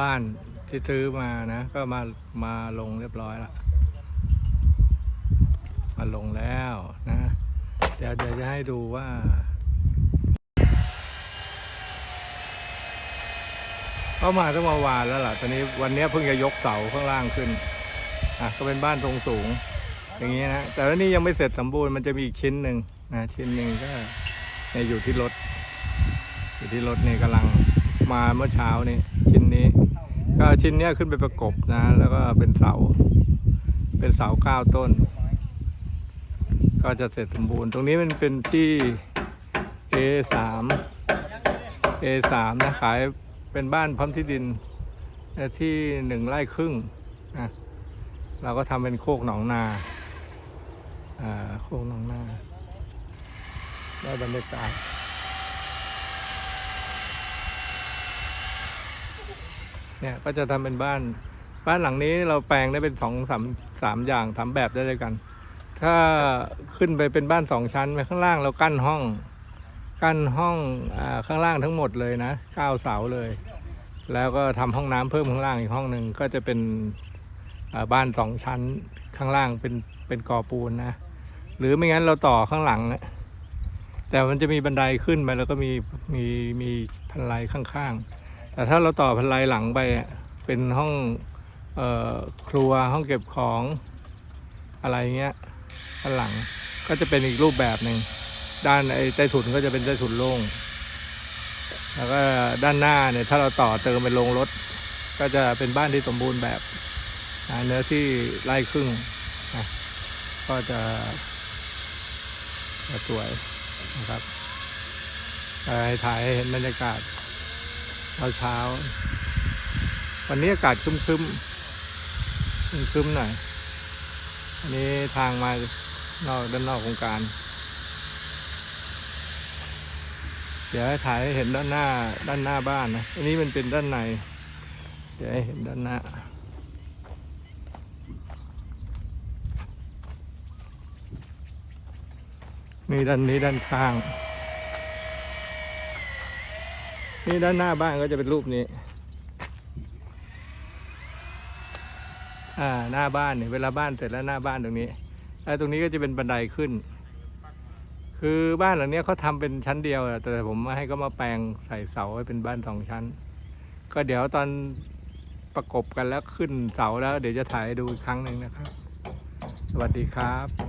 บ้านที่ซื้อมานะ ก็มามาลงเรียบร้อยแล้วมาลงแล้วนะ เดี๋ยวเดี๋ยวจะให้ดูว่าเข้ามาตั้งเมื่วานแล้วล่ะ ตอนนี้วันนี้เพิ่งจะยกเสาข้างล่างขึ้น อะก็เป็นบ้านทรงสูง อย่างนี้นะ แต่ว่านี่ยังไม่เสร็จสมบูรณ์ มันจะมีอีกชิ้นหนึ่งนะชิ้นหนึ่งก็เนี่ยอยู่ที่รถ อยู่ที่รถนี่กำลังมาเมื่อเช้านี่ ชิ้นนี้ ก็ชิ้นนี้ขึ้นไปประกบนะ แล้วก็เป็นเสา เป็นเสาเก้าต้น ก็จะเสร็จสมบูรณ์ ตรงนี้มันเป็นที่ A3 A3 นะขายเป็นบ้านพร้อมที่ดินที่หนึ่งไร่ครึ่งนะเราก็ทำเป็นโคกหนองนาอ่าโคกหนองนาได้บรรยากาศ เนี่ยก็จะทำเป็นบ้าน บ้านหลังนี้เราแปลงได้เป็นสองสามสามอย่างสามแบบได้เลยกัน ถ้าขึ้นไปเป็นบ้านสองชั้นไปข้างล่างเรากั้นห้อง กั้นห้องอข้างล่างทั้งหมดเลยนะเก้าเสาเลย แล้วก็ทำห้องน้ำเพิ่มข้างล่างอีกห้องหนึ่งก็จะเป็นบ้านสองชั้นข้างล่างเป็นเป็นกอปูนนะหรือไม่งั้นเราต่อข้างหลังแต่มันจะมีบันไดขึ้นไปแล้วก็มีมีมีพันไลข้างๆ แต่ถ้าเราต่อพันไลหลังไปอะเป็นห้องออครัวห้องเก็บของอะไรเงี้ยข้างหลังก็จะเป็นอีกรูปแบบหนึ่งด้านไอ้ใต้ถุนก็จะเป็นใต้ถุนโล่งแล้วก็ด้านหน้าเนี่ยถ้าเราต่อเติมเป็นโรงรถ ก็จะเป็นบ้านที่สมบูรณ์แบบเนื้อที่ไร่ครึ่งนะก็จะสวยนะครับไปถ่ายให้เห็นบรรยากาศ เช้าเช้า วันนี้อากาศครึมๆครึมคึมๆหน่อย อันนี้ทางมานอกด้านนอกโครงการ เดี๋ยวให้ถ่ายให้เห็นด้านหน้าด้านหน้าบ้านนะ อันนี้มันเป็นด้านใน เดี๋ยวให้เห็นด้านหน้านี่ด้านนี้ด้านข้าง นี่ด้านหน้าบ้านก็จะเป็นรูปนี้ อ่าหน้าบ้านเนี่ยเวลาบ้านเสร็จแล้วหน้าบ้านตรงนี้แล้วตรงนี้ก็จะเป็นบันไดขึ้น คือบ้านหลังเนี้ยเขาทำเป็นชั้นเดียว แต่ผมให้เขามาแปลงใส่เสาให้เป็นบ้านสองชั้น ก็เดี๋ยวตอนประกบกันแล้วขึ้นเสาแล้ว เดี๋ยวจะถ่ายดูอีกครั้งหนึ่งนะครับ สวัสดีครับ